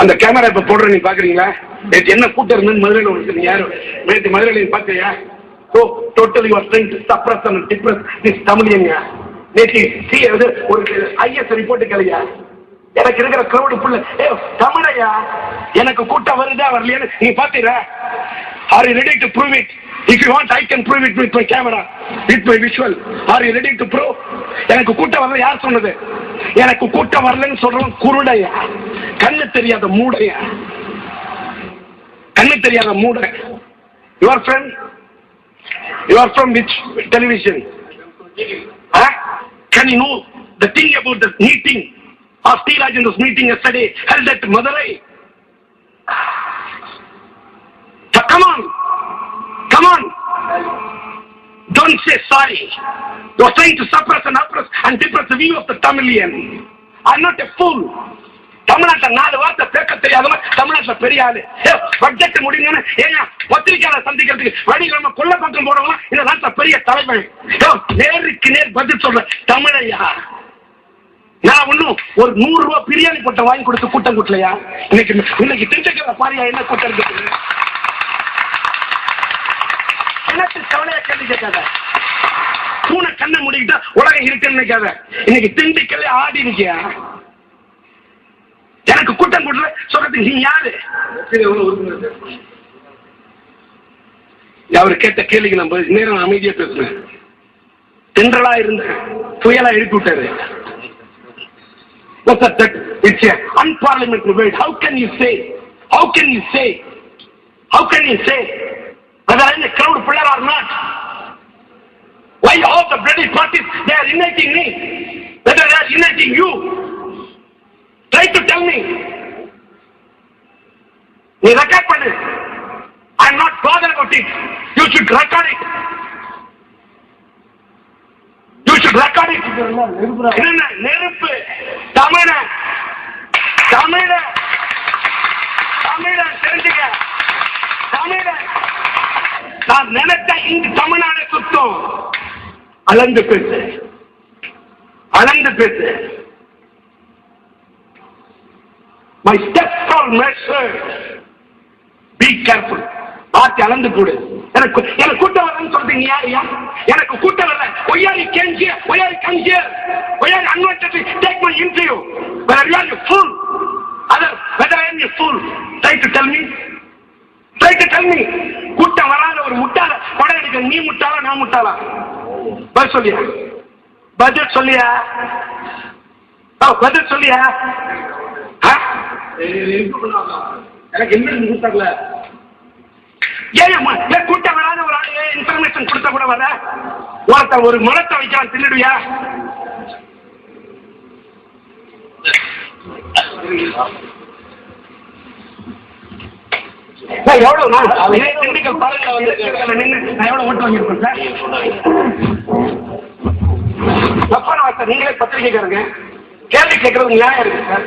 அந்த கேமரா இப்ப போடுற நீ பாக்குறீங்களா? நேற்று என்ன கூட்டம் இருந்தது மதுரையில் உங்களுக்கு நீ யாரு? நேற்று மதுரையில் நீ பாத்தியா? ஓ totally you're to suppress and depress this தமிழியங்க நேற்று சி அது ஒரு ஐஎஸ் ரிப்போர்ட் கலையா எனக்கு இருக்கிற crowd ஃபுல்ல ஏ தமிழையா? எனக்கு கூட்டம் வருதா வரலையான்னு நீ பாத்தீரா are you ready to prove it if you want I can prove it with my camera with my visual are you ready to prove எனக்கு கூட்டம் வரல யார் சொன்னது? எனக்கு கூட்டம் வரலன்னு சொல்றவன் குருடையா கண்ணு தெரியாத மூடையா கண்ணு தெரியாத மூடை. Your friend you're from which television can you know the thing about the meeting of T Rajendra's meeting yesterday held at Madurai say sorry. You're trying to suppress and oppress and depress the view of the Tamilian I'm not a fool. தமிழ்நாட்டில் நாலு வார்த்தை பேக்க தெரியாதவன் தமிழ்நாட்டில் பெரிய ஆளு. Budget முடிங்கன்னு ஏங்க பத்திரிகையாளர் சந்திக்கிறதுக்கு வடிகிழமை கொள்ள பக்கம் போறவங்க இந்த நாட்டில் பெரிய தலைமை ஏ, நேருக்கு நேர் பதில் சொல்ற தமிழையா? நான் ஒண்ணும் ஒரு நூறு ரூபா பிரியாணி போட்ட வாங்கி கொடுத்து கூட்டம் கூட்டலையா? இன்னைக்கு இன்னைக்கு திருச்சக்கிற பாரியா என்ன கூட்டம் இருக்கு எனக்கு கவலையா கேள்வி கேட்காத. பூனை கண்ணை முடிக்கிட்டா உலகம் இருக்குன்னு நினைக்காத இன்னைக்கு திண்டுக்கல்ல ஆடி இருக்கியா எனக்கு கூட்டம் கூட்டல சொல்றதுக்கு நீ யாரு அவர் கேட்ட கேள்விக்கு நம்ம நேரம் அமைதியா பேசுறேன் தென்றலா இருந்த புயலா எழுப்பி விட்டாரு What's that? that? It's a unparliamentary word. How can you say? How can you say? How can you say? Whether I'm a crowd puller or not? Why all the bloody parties, they are uniting me? Whether they are uniting you? Try to tell me. நீ record பண்ணு. I am not bother about it you should record it you should record it என்ன நெருப்பு? தமிழ? தமிழ? தமிழ தெரிஞ்சுக்க. தமிழ? நான் நினைத்த இந்த தமிழ்நாடு சுத்தம் அளந்து பேசு. அளந்து பேசு. My steps are measured be careful பார்த்து அளந்து கூடு எனக்கு எனக்கு கூட்டம் வரலன்னு சொல்றீங்க யாரையா எனக்கு கூட்டம் வரல. ஒய்யாரி கேஞ்சிய ஒய்யாரி கஞ்சிய ஒய்யாரி அன்வான்டட் டேக் மை இன்டர்வியூ வேற you are you fool other whether I am you fool try to tell me try to tell me கூட்டம் வராத ஒரு முட்டாள படம் எடுக்க நீ முட்டாளா நான் முட்டாளா? பதில் சொல்லியா? பதில் சொல்லியா? பதில் சொல்லியா? எனக்கு என்ன கொடுத்தாங்கள ஏன் கூட்டம் வராத ஒரு ஆளு இன்ஃபர்மேஷன் கொடுத்த கூட வர ஒருத்தன் ஒரு முளத்தை வைக்கிறான் தின்னுடுவியா? சார், எவ்வளவு நான் திண்டுக்கல் வந்து திண்டுக்கல்ல நான் எவ்வளோ ஓட்டு வாங்கியிருப்பேன் சார் தப்பான வார்த்தை நீங்களே பத்திரிக்கைக்காரங்க கேள்வி கேட்கறது நியாயம் இருக்கு சார்